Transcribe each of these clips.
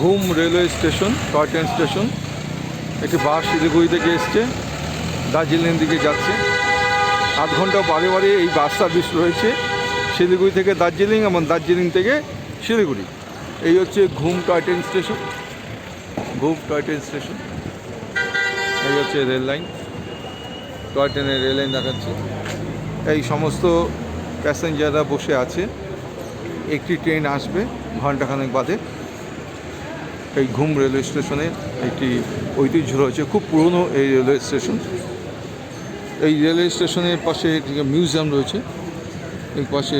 Ghum railway station toy train station একটি bus Siliguri থেকে এসছে, দার্জিলিং দিকে যাচ্ছে। আধ ঘণ্টা বারে বারে এই বাস সার্ভিস রয়েছে শিলিগুড়ি থেকে দার্জিলিং এবং দার্জিলিং থেকে শিলিগুড়ি। এই হচ্ছে Ghum toy train station Ghum toy train station এই হচ্ছে রেল লাইন টয় ট্রেনের রেল লাইন দেখাচ্ছে। এই সমস্ত প্যাসেঞ্জাররা বসে আছে। একটি ট্রেন আসবে ঘন্টাখানেক বাদে। এই ঘুম রেলওয়ে স্টেশনের একটি ঐতিহ্য রয়েছে, খুব পুরনো এই রেলওয়ে স্টেশন। এই রেলওয়ে স্টেশনের পাশে একটি মিউজিয়াম রয়েছে, এই পাশে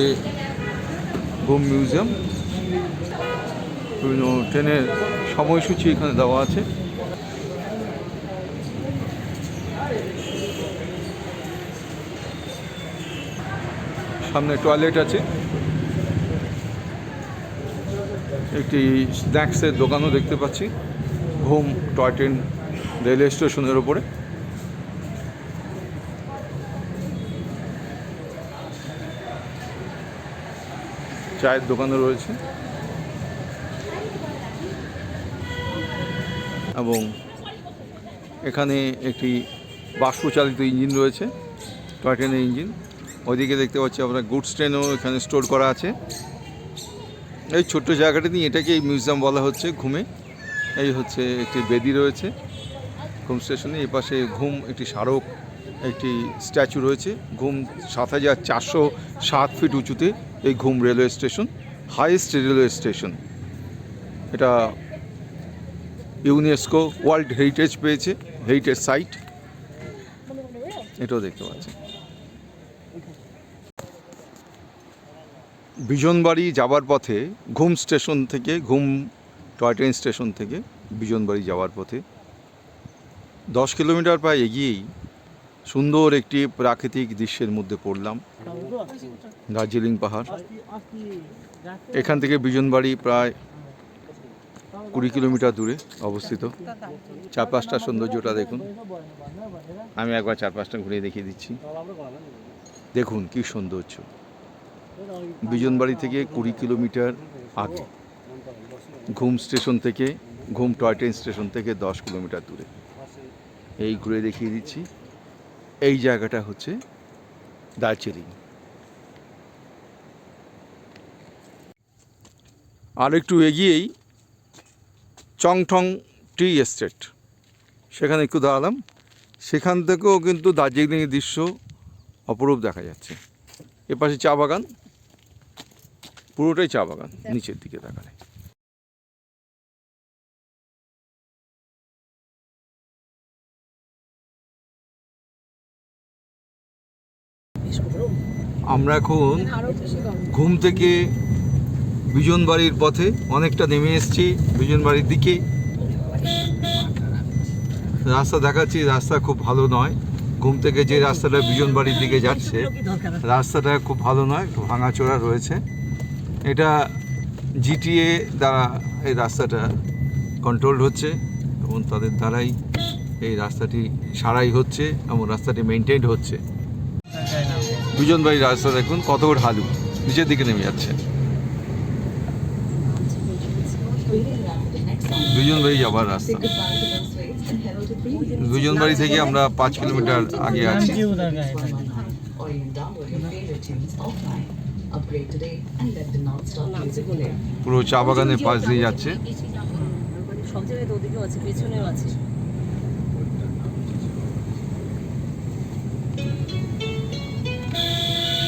ঘুম মিউজিয়াম। বিভিন্ন ট্রেনের সময়সূচি এখানে দেওয়া আছে। সামনে টয়লেট আছে। একটি স্ন্যাক্সের দোকানও দেখতে পাচ্ছি, ঘুম, টয় ট্রেন, রেলওয়ে স্টেশনের ওপরে চায়ের দোকানও রয়েছে। এবং এখানে একটি বাষ্পচালিত ইঞ্জিন রয়েছে, টয় ট্রেনের ইঞ্জিন। ওইদিকে দেখতে পাচ্ছি আমরা গুডস ট্রেনও এখানে স্টোর করা আছে। এই ছোট্ট জায়গাটা নিয়ে এটাকে এই মিউজিয়াম বলা হচ্ছে ঘুমে। এই হচ্ছে একটি বেদি রয়েছে। ঘুম স্টেশনে এই পাশে ঘুম একটি স্মারক, একটি স্ট্যাচু রয়েছে। ঘুম সাত হাজার চারশো সাত ফিট উঁচুতে এই Ghum railway station, highest railway station. এটা ইউনেস্কো ওয়ার্ল্ড হেরিটেজ পেয়েছে, হেরিটেজ সাইট। এটাও দেখতে পাচ্ছি বিজনবাড়ি যাওয়ার পথে ঘুম স্টেশন থেকে, ঘুম টয় ট্রেন স্টেশন থেকে বিজনবাড়ি যাওয়ার পথে দশ কিলোমিটার প্রায় এগিয়েই সুন্দর একটি প্রাকৃতিক দৃশ্যের মধ্যে পড়লাম। দার্জিলিং পাহাড়। এখান থেকে বিজনবাড়ি প্রায় কুড়ি কিলোমিটার দূরে অবস্থিত। চারপাশটা সৌন্দর্যটা দেখুন। আমি একবার চারপাশটা ঘুরে দেখিয়ে দিচ্ছি। দেখুন কি সৌন্দর্য। বিজনবাড়ি থেকে কুড়ি কিলোমিটার আগে। ঘুম স্টেশন থেকে, ঘুম টয় ট্রেন স্টেশন থেকে দশ কিলোমিটার দূরে। এই ঘুরে দেখিয়ে দিচ্ছি। এই জায়গাটা হচ্ছে দার্জিলিং। আর একটু এগিয়েই চংঠং টি এস্টেট। সেখানে একটু দাঁড়ালাম। সেখান থেকেও কিন্তু দার্জিলিংয়ের দৃশ্য অপরূপ দেখা যাচ্ছে। এপাশে চা বাগান পুরোটাই চা বাগান, নিচের দিকে দেখালে আমরা এখন ঘুম থেকে বিজন বাড়ির পথে অনেকটা নেমে এসেছি বিজনবাড়ির দিকে। রাস্তা দেখাচ্ছি, রাস্তা খুব ভালো নয়। ঘুম থেকে যে রাস্তাটা বিজন বাড়ির দিকে যাচ্ছে, রাস্তাটা খুব ভালো নয়, একটু ভাঙাচোরা রয়েছে। এটা জিটিএ দ্বারা এই রাস্তাটা কন্ট্রোল হচ্ছে এবং তাদের দ্বারাই এই রাস্তাটি সারাই হচ্ছে এবং রাস্তাটি মেনটেন হচ্ছে। বিজনবাড়ির রাস্তা দেখুন, কত ঢালু নিচের দিকে নেমে যাচ্ছে। দুজনবাড়ি যাবার রাস্তা। দুজন বাড়ি থেকে আমরা পাঁচ কিলোমিটার আগে আছি। পুরো চা বাগানের পাশ দিয়ে যাচ্ছে। সব জায়গায় তো ওদিকেও আছে পেছনেও আছে।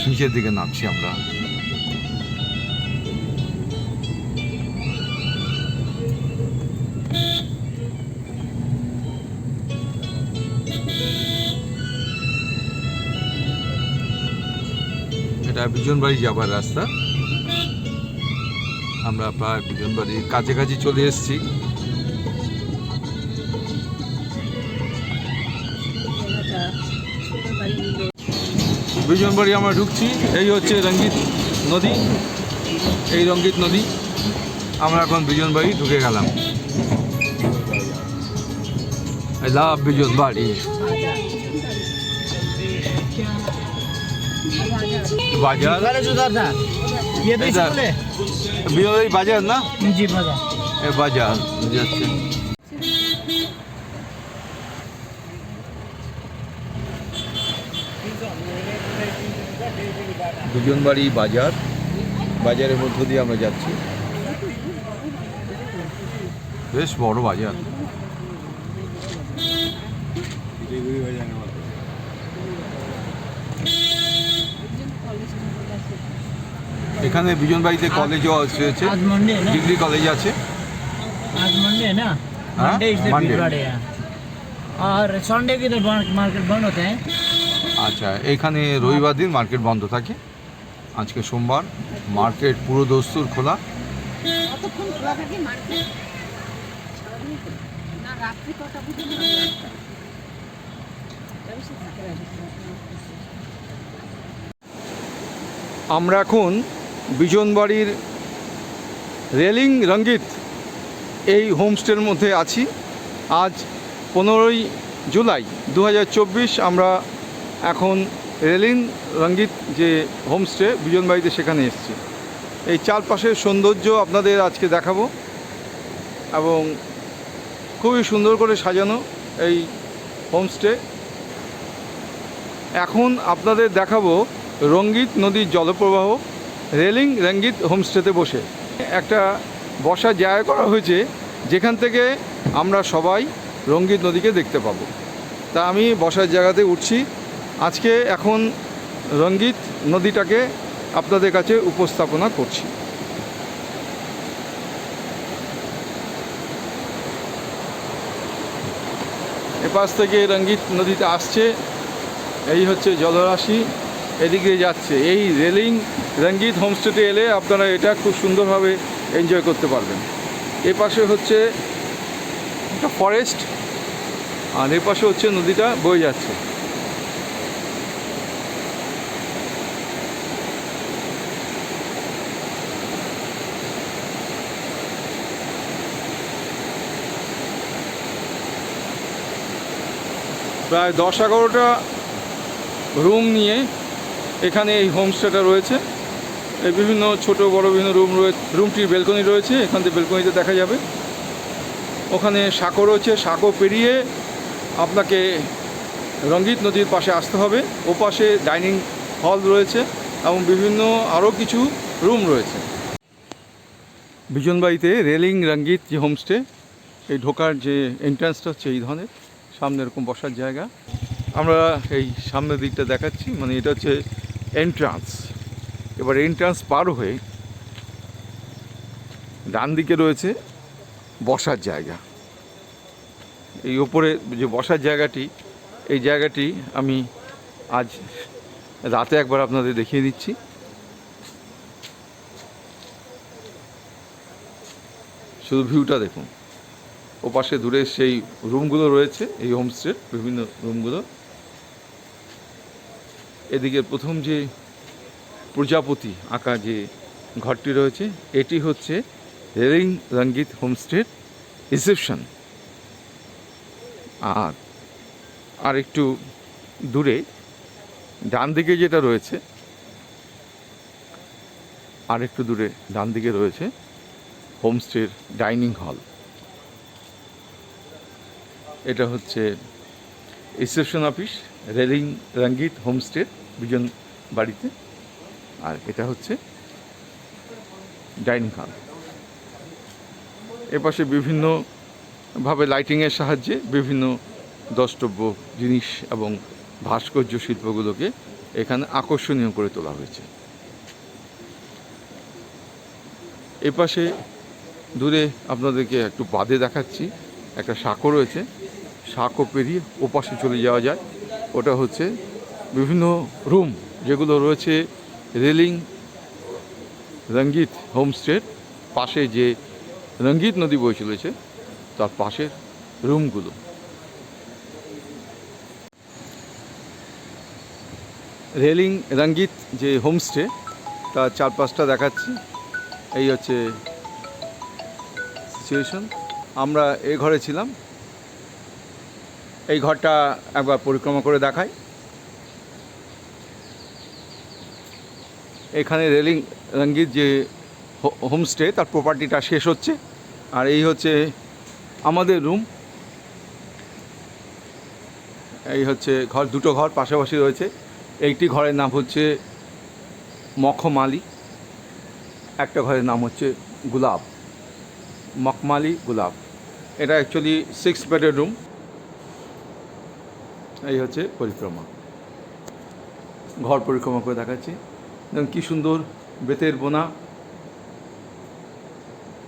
নিচের দিকে নামছি আমরা। এটা বিজনবাড়ি যাবার রাস্তা। আমরা প্রায় বিজনবাড়ির কাছাকাছি চলে এসেছি। বিজনবাড়ি আমরা ঢুকছি, এই হচ্ছে রঙ্গিত নদী। এই রঙ্গিত নদী, আমরা এখন বিজনবাড়ি ঢুকে গেলাম। I love Bijanbari. বাজার अरे सुधार था ये तो इधर। स्कूल है বিজনবাড়ি বাজার না जी बाजार এ বাজার যাচ্ছে দুজন বাড়ি বাজার বাজারের মধ্য দিয়ে আমরা যাচ্ছি বেশ বড় বাজার এখানে বিজনবাড়িতে কলেজও আছে ডিগ্রি কলেজ আছে। হ্যাঁ? আর মার্কেট বন্ধ আচ্ছা এখানে রবিবার দিন মার্কেট বন্ধ থাকে। আজকে সোমবার মার্কেট পুরো দস্তুর খোলা। আমরা এখন বিজনবাড়ির রেলিং রঙ্গিত এই হোমস্টের মধ্যে আছি। আজ পনেরোই জুলাই দু হাজার চব্বিশ আমরা এখন রেলিং রঙ্গিত যে হোমস্টে বিজনবাড়িতে সেখানে এসেছি। এই চারপাশের সৌন্দর্য আপনাদের আজকে দেখাবো এবং খুবই সুন্দর করে সাজানো এই হোমস্টে। এখন আপনাদের দেখাবো রঙ্গিত নদীর জলপ্রবাহ। রেলিং রঙ্গিত হোমস্টেতে বসে। একটা বসার জায়গা করা হয়েছে, যেখান থেকে আমরা সবাই রঙ্গিত নদীকে দেখতে পাবো। তা আমি বসার জায়গাতে উঠছি। আজকে এখন রঙ্গিত নদীটাকে আপনাদের কাছে উপস্থাপনা করছি। এপাশ থেকে রঙ্গিত নদীতে আসছে, এই হচ্ছে জলরাশি, এদিকে যাচ্ছে। এই রেলিং রঙ্গিত হোমস্টেতে এলে আপনারা এটা খুব সুন্দরভাবে এনজয় করতে পারবেন। এ পাশে হচ্ছে একটা ফরেস্ট আর এ পাশে হচ্ছে নদীটা বয়ে যাচ্ছে। প্রায় দশ এগারোটা রুম নিয়ে এখানে এই হোমস্টেটা রয়েছে। বিভিন্ন ছোট, বড় বিভিন্ন রুম রয়েছে রুমটির বেলকনি রয়েছে, এখান থেকে বেলকনিতে দেখা যাবে। ওখানে সাঁকো রয়েছে, সাঁকো পেরিয়ে আপনাকে রঙ্গিত নদীর পাশে আসতে হবে। ওপাশে ডাইনিং হল রয়েছে এবং বিভিন্ন আরও কিছু রুম রয়েছে। বিজনবাড়িতে রেলিং রঙ্গিত যে হোমস্টে এই ঢোকার যে এন্ট্রান্সটা হচ্ছে এই ধরনের, সামনে এরকম বসার জায়গা। আমরা এই সামনের দিকটা দেখাচ্ছি মানে এটা হচ্ছে এন্ট্রান্স এবার এন্ট্রান্স পার হয়ে ডান দিকে রয়েছে বসার জায়গা। এই ওপরে যে বসার জায়গাটি, এই জায়গাটি আমি আজ রাতে একবার আপনাদের দেখিয়ে দিচ্ছি। শুধু ভিউটা দেখুন। ওপাশে দূরে সেই রুমগুলো রয়েছে, এই হোমস্টের বিভিন্ন রুমগুলো এদিকে প্রথম যে প্রজাপতি আঁকা যে ঘরটি রয়েছে, এটি হচ্ছে রেলিং রঙ্গিত হোমস্টের রিসেপশন। আর আর একটু দূরে ডান দিকে যেটা রয়েছে, আর একটু দূরে ডান দিকে রয়েছে হোমস্টের ডাইনিং হল। এটা হচ্ছে reception office, Relling Rangit homestay বিজন বাড়িতে। আর এটা হচ্ছে ডাইনিং হল। এপাশে বিভিন্নভাবে লাইটিংয়ের সাহায্যে বিভিন্ন দ্রষ্টব্য জিনিস এবং ভাস্কর্য শিল্পগুলোকে এখানে আকর্ষণীয় করে তোলা হয়েছে। এপাশে দূরে আপনাদেরকে একটু বাদে দেখাচ্ছি, একটা সাঁকো রয়েছে। সাঁকো পেরিয়ে ওপাশে চলে যাওয়া যায়। ওটা হচ্ছে বিভিন্ন রুম যেগুলো রয়েছে রেলিং রঙ্গিত হোমস্টের পাশে যে রঙ্গিত নদী বয়ে চলেছে তার পাশের রুমগুলো। রেলিং রঙ্গিত যে হোমস্টে তার চারপাশটা দেখাচ্ছি। এই হচ্ছে সিচুয়েশন আমরা এ ঘরে ছিলাম। এই ঘরটা একবার পরিক্রমা করে দেখাই। এখানে রেলিং, রঙ্গিত যে হোমস্টে, তার প্রপার্টিটা শেষ হচ্ছে। আর এই হচ্ছে আমাদের রুম এই হচ্ছে ঘর, দুটো ঘর পাশাপাশি রয়েছে। একটি ঘরের নাম হচ্ছে মখমালি, একটা ঘরের নাম হচ্ছে গুলাব মখমালি গুলাব এটা অ্যাকচুয়ালি সিক্স বেডের রুম এই হচ্ছে পরিক্রমা। ঘর পরিক্রমা করে দেখাচ্ছি। দেখুন কী সুন্দর বেতের বোনা।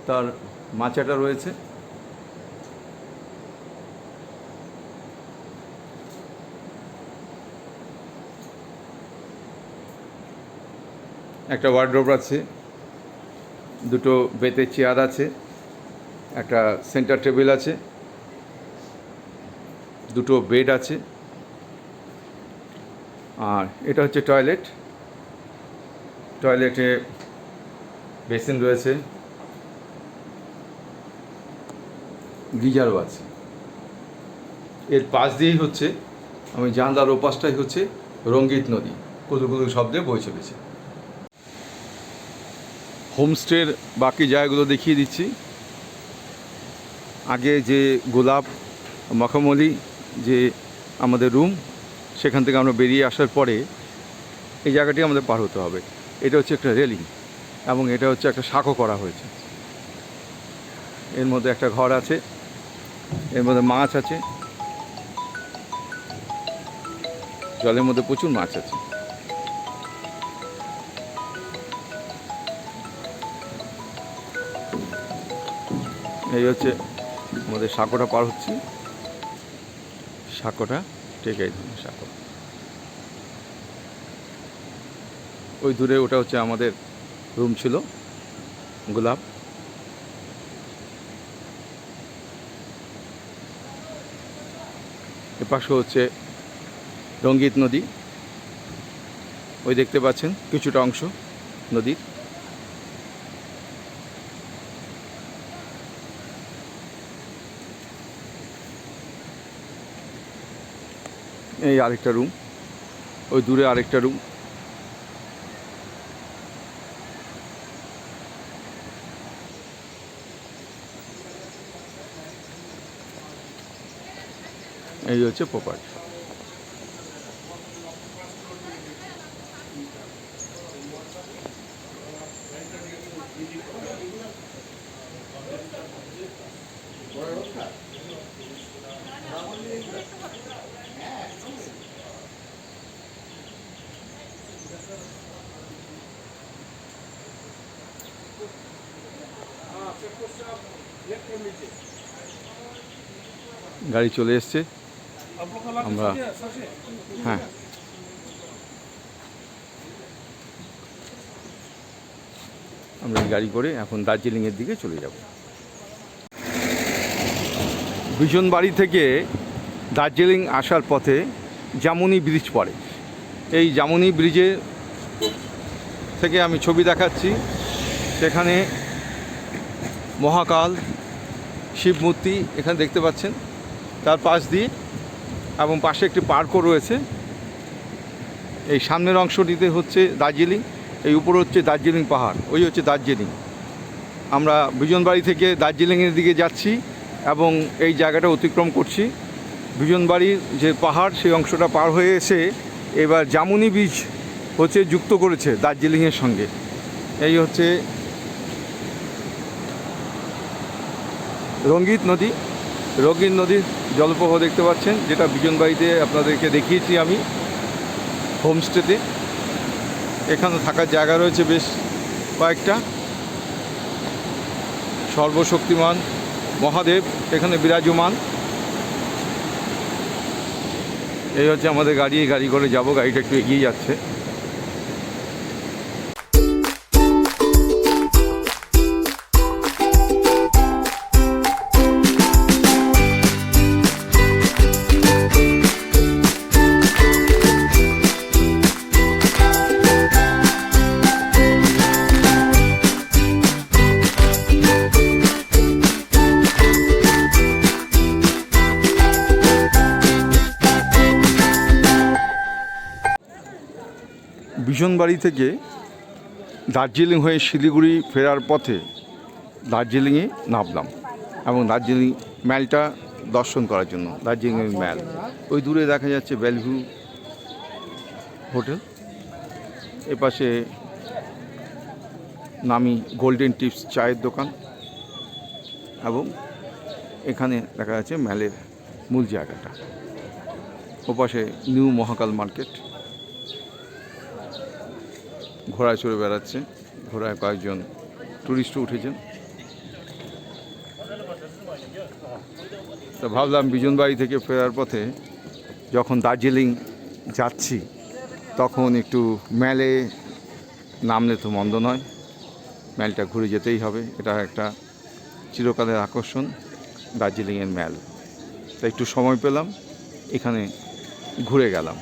তার মাচাটা রয়েছে। একটা ওয়ার্ড্রোব আছে। দুটো বেতের চেয়ার আছে। একটা সেন্টার টেবিল আছে। দুটো বেড আছে। আর এটা হচ্ছে টয়লেট টয়লেটে বেসিন রয়েছে। গিজারও আছে। এর পাশ দিয়েই হচ্ছে আমি জানলার ওপাশটাই হচ্ছে রঙ্গিত নদী। কুলু কুলু শব্দে বয়ে চলেছে। হোমস্টের বাকি জায়গাগুলো দেখিয়ে দিচ্ছি। আগে যে গোলাপ মখমলি যে আমাদের রুম সেখান থেকে আমরা বেরিয়ে আসার পরে এই জায়গাটি আমাদের পার হতে হবে। এটা হচ্ছে একটা রেলিং এবং এটা হচ্ছে একটা শাঁখো করা হয়েছে। এর মধ্যে একটা ঘর আছে, এর মধ্যে মাছ আছে, জলের মধ্যে প্রচুর মাছ আছে। এই হচ্ছে আমাদের সাঁকোটা পার হচ্ছে। সাঁকোটা ঠিক এই ধরনের সাঁকো ওই দূরে ওটা হচ্ছে আমাদের রুম ছিল, গোলাপ। এপাশে হচ্ছে রঙ্গিত নদী। ওই দেখতে পাচ্ছেন কিছুটা অংশ নদীর। এই আরেকটা রুম ওই দূরে আরেকটা রুম এই হচ্ছে প্রপার্টি। গাড়ি চলে এসছে। আমরা হ্যাঁ। আমরা গাড়ি করে এখন দার্জিলিংয়ের দিকে চলে যাব। বিজনবাড়ি থেকে দার্জিলিং আসার পথে জামুনি ব্রিজ পড়ে। এই জামুনি ব্রিজে থেকে আমি ছবি দেখাচ্ছি। সেখানে মহাকাল শিব মূর্তি এখানে দেখতে পাচ্ছেন। তার পাশ দিয়ে এবং পাশে একটি পার্কও রয়েছে। এই সামনের অংশটিতে হচ্ছে দার্জিলিং, এই উপরে হচ্ছে দার্জিলিং পাহাড়, ওই হচ্ছে দার্জিলিং। আমরা বিজনবাড়ি থেকে দার্জিলিংয়ের দিকে যাচ্ছি এবং এই জায়গাটা অতিক্রম করছি। বিজনবাড়ির যে পাহাড়, সেই অংশটা পার হয়ে এসে এবার জামুনি বীজ হচ্ছে যুক্ত করেছে দার্জিলিংয়ের সঙ্গে। এই হচ্ছে রঙ্গিত নদী। রঙ্গিত নদীর জলপ্রবাহ দেখতে পাচ্ছেন, যেটা বিজনবাড়িতে আপনাদেরকে দেখিয়েছি আমি, হোমস্টেতে। এখানে থাকার জায়গা রয়েছে বেশ কয়েকটা। সর্বশক্তিমান মহাদেব, এখানে বিরাজমান। এই হচ্ছে আমাদের গাড়ি গাড়ি করে যাব, গাড়িটা একটু এগিয়ে যাচ্ছে। বিশনবাড়ি থেকে দার্জিলিং হয়ে শিলিগুড়ি ফেরার পথে দার্জিলিংয়ে নামলাম এবং দার্জিলিং ম্যালটা দর্শন করার জন্য, দার্জিলিংয়ের ম্যাল। ওই দূরে দেখা যাচ্ছে বেলভিউ হোটেল। এপাশে নামি গোল্ডেন টিপস চায়ের দোকান এবং এখানে দেখা যাচ্ছে ম্যালের মূল জায়গাটা। ওপাশে নিউ মহাকাল মার্কেট ঘোড়ায় চড়ে বেড়াচ্ছে, ঘোড়ায় কয়েকজন টুরিস্টও উঠেছেন। তো ভাবলাম বিজনবাড়ি থেকে ফেরার পথে যখন দার্জিলিং যাচ্ছি, তখন একটু ম্যালে নামলে তো মন্দ নয় ম্যালটা ঘুরে যেতেই হবে, এটা একটা চিরকালের আকর্ষণ দার্জিলিংয়ের ম্যাল তাই একটু সময় পেলাম, এখানে ঘুরে গেলাম।